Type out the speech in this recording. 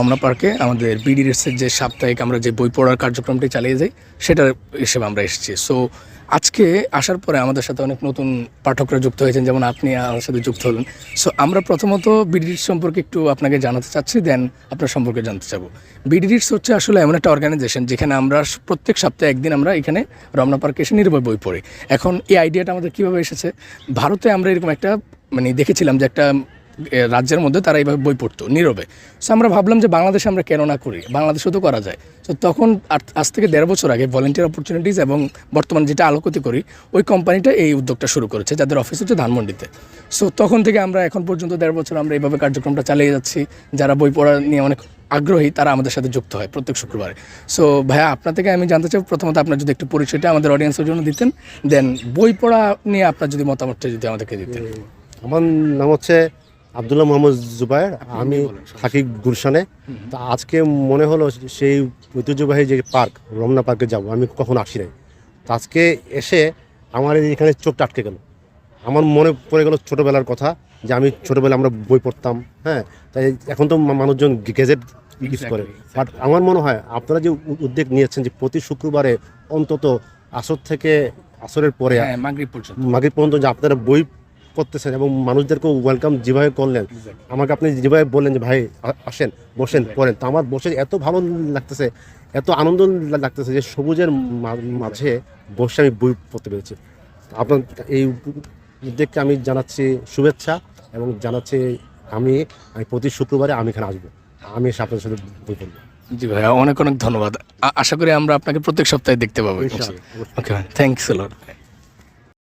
রমনা পার্কে আমাদের বিডিএসের যে সাপ্তাহিক আমরা যে বই পড়ার কার্যক্রমটি চালিয়ে যাই, সেটার হিসেবে আমরা এসেছি। সো আজকে আসার পরে আমাদের সাথে অনেক নতুন পাঠকরা যুক্ত হয়েছেন, যেমন আপনি আমার সাথে যুক্ত হলেন। সো আমরা প্রথমত বিডিডিস সম্পর্কে একটু আপনাকে জানাতে চাচ্ছি দেন আপনার সম্পর্কে জানতে চাবো। বিডিডিস হচ্ছে আসলে এমন একটা অর্গানাইজেশন যেখানে আমরা প্রত্যেক সপ্তাহে একদিন আমরা এখানে রমনা পার্কে এসে নির্ভয় বই পড়ি। এখন এই আইডিয়াটা আমাদের কীভাবে এসেছে? ভারতে আমরা এরকম একটা মানে দেখেছিলাম যে একটা রাজ্যের মধ্যে তারা এইভাবে বই পড়তো, নীরবে। সো আমরা ভাবলাম যে বাংলাদেশে আমরা কেন না করি? বাংলাদেশেও তো করা যায়। তো তখন আজ থেকে দেড় বছর আগে ভলেন্টিয়ার অপরচুনিটিস এবং বর্তমানে যেটা আলোকতি করি, ওই কোম্পানিটা এই উদ্যোগটা শুরু করেছে, যাদের অফিস হচ্ছে ধানমন্ডিতে। সো তখন থেকে আমরা এখন পর্যন্ত দেড় বছর আমরা এইভাবে কার্যক্রমটা চালিয়ে যাচ্ছি। যারা বই পড়া নিয়ে অনেক আগ্রহী, তারা আমাদের সাথে যুক্ত হয় প্রত্যেক শুক্রবারে। সো ভাইয়া, আপনার থেকে আমি জানতে চাই, প্রথমত আপনার যদি একটু পরিচয়টা আমাদের অডিয়েন্সের জন্য দিতেন দেন বই পড়া নিয়ে আপনার যদি মতামতটা যদি আমাদেরকে দিতেন। আমার নাম হচ্ছে আবদুল্লাহ মোহাম্মদ জুবাইর আমি থাকি গুলশানে। তা আজকে মনে হলো সেই ঐতিহ্যবাহী যে পার্ক রমনা পার্কে যাব আমি কখনো আসি নাই। তা আজকে এসে আমার এখানে চোখটা আটকে গেল। আমার মনে পড়ে গেল ছোটোবেলার কথা যে আমি ছোটোবেলায় আমরা বই পড়তাম হ্যাঁ? তাই এখন তো মানুষজন গেজেট ইউজ করে। বাট আমার মনে হয় আপনারা যে উদ্যোগ নিয়েছেন যে প্রতি শুক্রবারে অন্তত আসর থেকে আসরের পরে হ্যাঁ মাগরিব পর্যন্ত যে আপনারা বই পড়তেছেন এবং মানুষদেরকে ওয়েলকাম যেভাবে করলেন। আমাকে আপনি যেভাবে বললেন যে ভাই আসেন বসেন পড়েন তো আমার বসে এত ভালো লাগতেছে এত আনন্দ লাগতেছে যে সবুজের মাঝে বসে আমি বই পড়তে পেরেছি। আপনার এই উদ্যোগকে আমি জানাচ্ছি শুভেচ্ছা এবং জানাচ্ছি আমি আমি প্রতি শুক্রবারে আমি এখানে আসব। আমি এসে আপনাদের সাথে বই পড়ব। জি ভাইয়া অনেক অনেক ধন্যবাদ। আশা করি আমরা আপনাকে প্রত্যেক সপ্তাহে দেখতে পাবো। Okay thanks lot